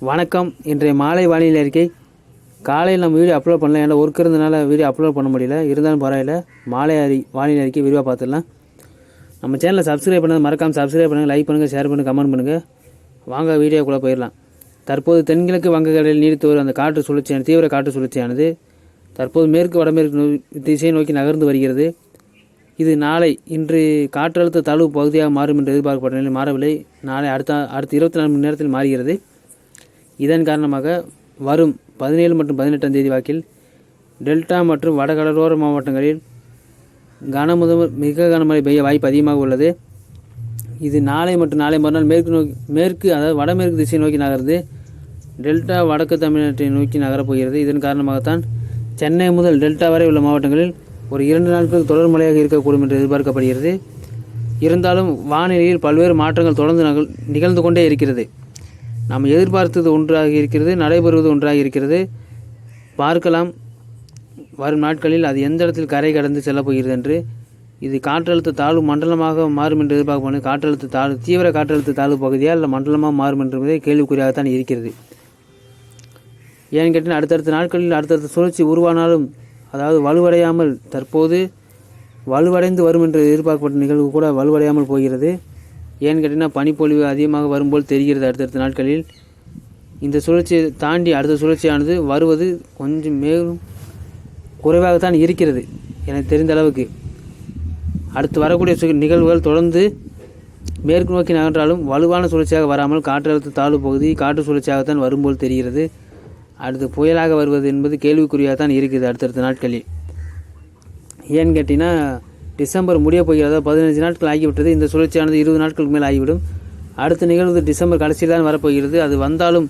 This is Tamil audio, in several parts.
வணக்கம். இன்றைய மாலை வானிலை அறிக்கை. காலையில் நம்ம வீடியோ அப்லோட் பண்ணல. ஏன்னா ஒர்க் இருந்தனால வீடியோ அப்லோட் பண்ண முடியல. இருந்தாலும் பரவாயில்ல. மாலை அறி வானிலை அறிக்கை விரிவாக பார்த்துடலாம். நம்ம சேனலை சப்ஸ்கிரைப் பண்ணது மறக்காமல் சப்ஸ்கிரைப் பண்ணுங்கள் லைக் பண்ணுங்கள் ஷேர் பண்ணுங்கள் கமெண்ட் பண்ணுங்கள் வாங்க வீடியோக்குள்ளே போயிடலாம். தற்போது தென்கிழக்கு வங்கக்கடலில் நீடித்து வரும் அந்த காற்று சுழற்சியான தீவிர காற்று சுழற்சியானது தற்போது மேற்கு வடமேற்கு திசையை நோக்கி நகர்ந்து வருகிறது. இது நாளை இன்று காற்றழுத்த தாழ்வு பகுதியாக மாறும் என்று எதிர்பார்க்கப்பட்ட நிலையில் மாறவில்லை. நாளை அடுத்த அடுத்த இருபத்தி நாலு மணி நேரத்தில் மாறுகிறது. இதன் காரணமாக வரும் பதினேழு மற்றும் பதினெட்டாம் தேதி வாக்கில் டெல்டா மற்றும் வடகடலோர மாவட்டங்களில் கனமுதல் மிக கனமழை பெய்ய வாய்ப்பு அதிகமாக உள்ளது. இது நாளை மற்றும் நாளை மறுநாள் மேற்கு நோக்கி மேற்கு அதாவது வடமேற்கு திசை நோக்கி நகர்ந்து டெல்டா வடக்கு தமிழ்நாட்டை நோக்கி நகரப் போகிறது. இதன் காரணமாகத்தான் சென்னை முதல் டெல்டா வரை உள்ள மாவட்டங்களில் ஒரு இரண்டு நாட்கள் தொடர் மழையாக இருக்கக்கூடும் என்று எதிர்பார்க்கப்படுகிறது. இருந்தாலும் வானிலையில் பல்வேறு மாற்றங்கள் தொடர்ந்து நிகழ்ந்து கொண்டே இருக்கிறது. நாம் எதிர்பார்த்தது ஒன்றாக இருக்கிறது நடைபெறுவது ஒன்றாக இருக்கிறது. பார்க்கலாம். வரும் நாட்களில் அது எந்த இடத்தில் கரை கடந்து செல்லப் போகிறது என்று. இது காற்றழுத்த தாழ்வு மண்டலமாக மாறும் என்று எதிர்பார்க்கப்படும் காற்றழுத்த தாழ்வு தீவிர காற்றழுத்த தாழ்வு பகுதியாக இல்லை மண்டலமாக மாறும் என்பதே கேள்விக்குறியாகத்தான் இருக்கிறது. ஏன்னு கேட்டால் அடுத்தடுத்த நாட்களில் அடுத்தடுத்த சுழற்சி உருவானாலும் அதாவது வலுவடையாமல் தற்போது வலுவடைந்து வரும் என்று எதிர்பார்க்கப்பட்ட நிகழ்வு கூட வலுவடையாமல் போகிறது. ஏன்னு கேட்டிங்கன்னா பனிப்பொழிவு அதிகமாக வரும்போல் தெரிகிறது அடுத்தடுத்த நாட்களில். இந்த சுழற்சியை தாண்டி அடுத்த சுழற்சியானது வருவது கொஞ்சம் மேலும் குறைவாகத்தான் இருக்கிறது எனக்கு தெரிந்த அளவுக்கு. அடுத்து வரக்கூடிய சு- நிகழ்வுகள் தொடர்ந்து மேற்கு நோக்கி நகன்றாலும் வலுவான சுழற்சியாக வராமல் காற்றழுத்த தாழ்வு பகுதி காற்று சுழற்சியாகத்தான் வரும்போல் தெரிகிறது. அடுத்து புயலாக வருவது என்பது கேள்விக்குறியாக தான் இருக்குது அடுத்தடுத்த நாட்களில். ஏன்னு கேட்டிங்கன்னா டிசம்பர் முடிய போகிறதா? பதினஞ்சு நாட்கள் ஆகிவிட்டது. இந்த சுழற்சியானது இருபது நாட்களுக்கு மேல் ஆகிவிடும். அடுத்த நிகழ்வு டிசம்பர் கடைசியில் தான் வரப்போகிறது. அது வந்தாலும்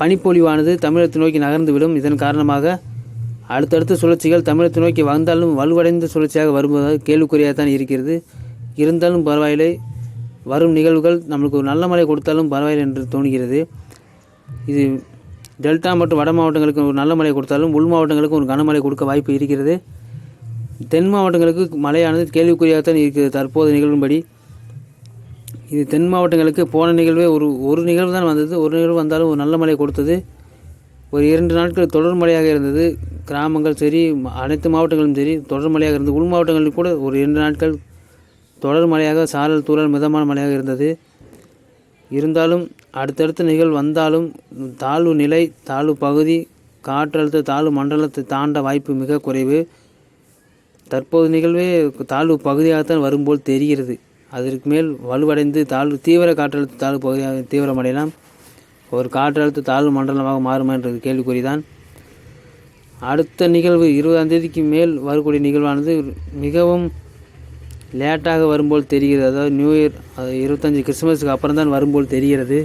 பனிப்பொழிவானது தமிழகத்தை நோக்கி நகர்ந்துவிடும். இதன் காரணமாக அடுத்தடுத்த சுழற்சிகள் தமிழகத்தை நோக்கி வந்தாலும் வலுவடைந்த சுழற்சியாக வரும்போது கேள்விக்குறியாக தான் இருக்கிறது. இருந்தாலும் பரவாயில்லை. வரும் நிகழ்வுகள் நம்மளுக்கு ஒரு நல்ல மழை கொடுத்தாலும் பரவாயில்லை என்று தோணுகிறது. இது டெல்டா மற்றும் வட மாவட்டங்களுக்கு ஒரு நல்ல மழை கொடுத்தாலும் உள் மாவட்டங்களுக்கு ஒரு கனமழை கொடுக்க வாய்ப்பு இருக்கிறது. தென் மாவட்டங்களுக்கு மழையானது கேள்விக்குறியாகத்தான் இருக்கிறது. தற்போது நிகழும்படி இது தென் மாவட்டங்களுக்கு போன நிகழ்வே ஒரு ஒரு நிகழ்வு தான் வந்தது. ஒரு நிகழ்வு வந்தாலும் ஒரு நல்ல மழை கொடுத்தது. ஒரு இரண்டு நாட்கள் தொடர் மழையாக இருந்தது. கிராமங்கள் சரி அனைத்து மாவட்டங்களும் சரி தொடர் மழையாக இருந்தது. உள் மாவட்டங்களில் கூட ஒரு இரண்டு நாட்கள் தொடர் மழையாக சாரல் தூரல் மிதமான மழையாக இருந்தது. இருந்தாலும் அடுத்தடுத்த நிகழ்வு வந்தாலும் தாழ்வு நிலை தாழ்வு பகுதி காற்றழுத்த தாழ்வு மண்டலத்தை தாண்ட வாய்ப்பு மிக குறைவு. தற்போது நிகழ்வே தாழ்வு பகுதியாகத்தான் வரும்போல் தெரிகிறது. அதற்கு மேல் வலுவடைந்து தாழ்வு தீவிர காற்றழுத்த தாழ்வு பகுதியாக தீவிரமடையலாம். ஒரு காற்றழுத்த தாழ்வு மண்டலமாக மாறுமா என்றது கேள்விக்குறிதான். அடுத்த நிகழ்வு இருபதாம் தேதிக்கு மேல் வரக்கூடிய நிகழ்வானது மிகவும் லேட்டாக வரும்போல் தெரிகிறது. அதாவது நியூ இயர் அது இருபத்தஞ்சி கிறிஸ்மஸுக்கு அப்புறம் தான் வரும்போல் தெரிகிறது.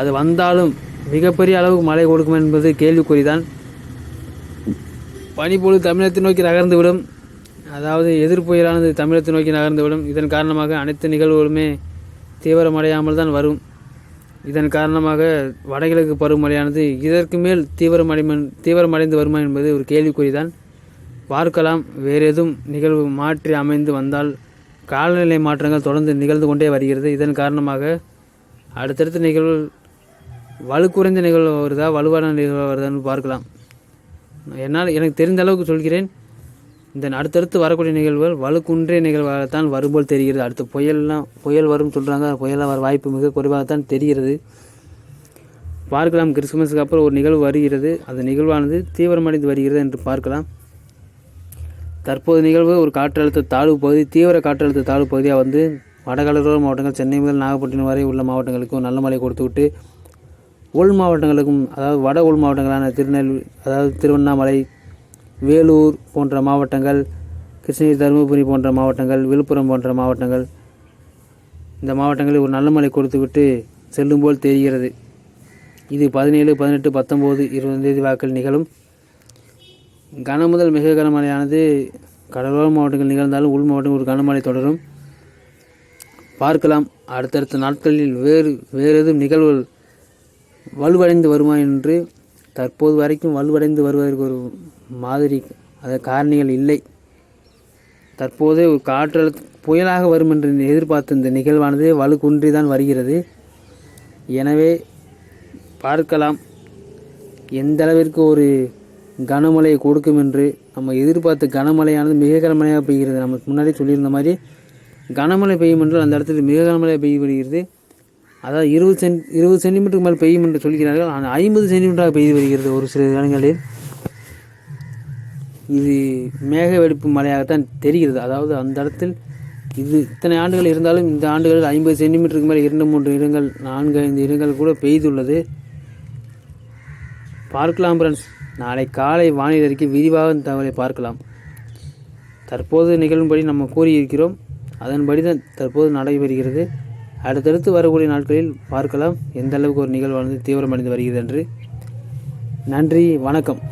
அது வந்தாலும் மிகப்பெரிய அளவுக்கு மழை கொடுக்கும் என்பது கேள்விக்குறிதான். பனிப்பொழுது தமிழகத்தை நோக்கி நகர்ந்துவிடும். அதாவது எதிர் புயலானது தமிழகத்தை நோக்கி நகர்ந்துவிடும். இதன் காரணமாக அனைத்து நிகழ்வுகளுமே தீவிரமடையாமல் தான் வரும். இதன் காரணமாக வடகிழக்கு பருவமழையானது இதற்கு மேல் தீவிரமடை தீவிரமடைந்து வருமா என்பது ஒரு கேள்விக்குறிதான். பார்க்கலாம். வேறு எதுவும் நிகழ்வு மாற்றி அமைந்து வந்தால் காலநிலை மாற்றங்கள் தொடர்ந்து நிகழ்ந்து கொண்டே வருகிறது. இதன் காரணமாக அடுத்தடுத்த நிகழ்வு வலு குறைந்த நிகழ்வு வருதா வலுவான நிகழ்வு வருதான்னு பார்க்கலாம். என்னால் எனக்கு தெரிந்த அளவுக்கு சொல்கிறேன். இந்த அடுத்தடுத்து வரக்கூடிய நிகழ்வுகள் வலுக்குன்றிய நிகழ்வாகத்தான் வரும்போல் தெரிகிறது. அடுத்து புயல்லாம் புயல் வரும் சொல்கிறாங்க புயலாக வர வாய்ப்பு மிக குறைவாகத்தான் தெரிகிறது. பார்க்கலாம். கிறிஸ்துமஸுக்கு அப்புறம் ஒரு நிகழ்வு வருகிறது. அந்த நிகழ்வானது தீவிரமடைந்து வருகிறது என்று பார்க்கலாம். தற்போது நிகழ்வு ஒரு காற்றழுத்த தாழ்வு பகுதி தீவிர காற்றழுத்த தாழ்வு பகுதியாக வந்து வடகடலோர மாவட்டங்கள் சென்னை முதல் நாகப்பட்டினம் வரை உள்ள மாவட்டங்களுக்கும் நல்ல மழை கொடுத்துவிட்டு உள் மாவட்டங்களுக்கும் அதாவது வட உள் மாவட்டங்களான திருநெல்வேலி அதாவது திருவண்ணாமலை வேலூர் போன்ற மாவட்டங்கள் கிருஷ்ணகிரி தருமபுரி போன்ற மாவட்டங்கள் விழுப்புரம் போன்ற மாவட்டங்கள் இந்த மாவட்டங்களில் ஒரு நல்ல மழை கொடுத்துவிட்டு செல்லும் போல் தெரிகிறது. இது பதினேழு பதினெட்டு பத்தொம்போது இருபதாம் தேதி வாக்கில் நிகழும். கன முதல் மிக கனமழையானது கடலோர மாவட்டங்கள் நிகழ்ந்தாலும் உள் மாவட்டம் ஒரு கனமழை தொடரும். பார்க்கலாம். அடுத்தடுத்த நாட்களில் வேறு வேறு எதுவும் நிகழ்வுகள் வலுவடைந்து வருமா என்று தற்போது வரைக்கும் வலுவடைந்து வருவதற்கு ஒரு மாதிரி அது காரணிகள் இல்லை. தற்போது ஒரு காற்றழுத்த புயலாக வரும் என்று எதிர்பார்த்த இந்த நிகழ்வானது வலுக்குன்றி தான் வருகிறது. எனவே பார்க்கலாம். எந்த அளவிற்கு ஒரு கனமழையை கொடுக்கும் என்று நம்ம எதிர்பார்த்த கனமழையானது மிக கனமழையாக பெய்கிறது. நம்ம முன்னாடி சொல்லியிருந்த மாதிரி கனமழை பெய்யும் என்றால் அந்த இடத்துல மிக கனமழை பெய்யப்படுகிறது. அதாவது இருபது சென் இருபது சென்டிமீட்டருக்கு மேல் பெய்யும் என்று சொல்கிறார்கள். ஆனால் ஐம்பது சென்டிமீட்டராக பெய்து வருகிறது ஒரு சில இடங்களில். இது மேக வெடிப்பு மழையாகத்தான் தெரிகிறது. அதாவது அந்த இடத்தில் இது இத்தனை ஆண்டுகள் இருந்தாலும் இந்த ஆண்டுகளில் ஐம்பது சென்டிமீட்டருக்கு மேலே இரண்டு மூன்று இடங்கள் நான்கு ஐந்து இடங்கள் கூட பெய்துள்ளது. பார்க்கலாம் ஃப்ரெண்ட்ஸ் நாளை காலை வானிலை அறிக்கை விரிவாக இந்த தகவலை பார்க்கலாம். தற்போது நிகழும்படி நம்ம கூறியிருக்கிறோம். அதன்படி தான் தற்போது நடைபெறுகிறது. அடுத்தடுத்து வரக்கூடிய நாட்களில் பார்க்கலாம். எந்த அளவுக்கு ஒரு நிகழ்வானது தீவிரமடைந்து வருகிறது என்று. நன்றி வணக்கம்.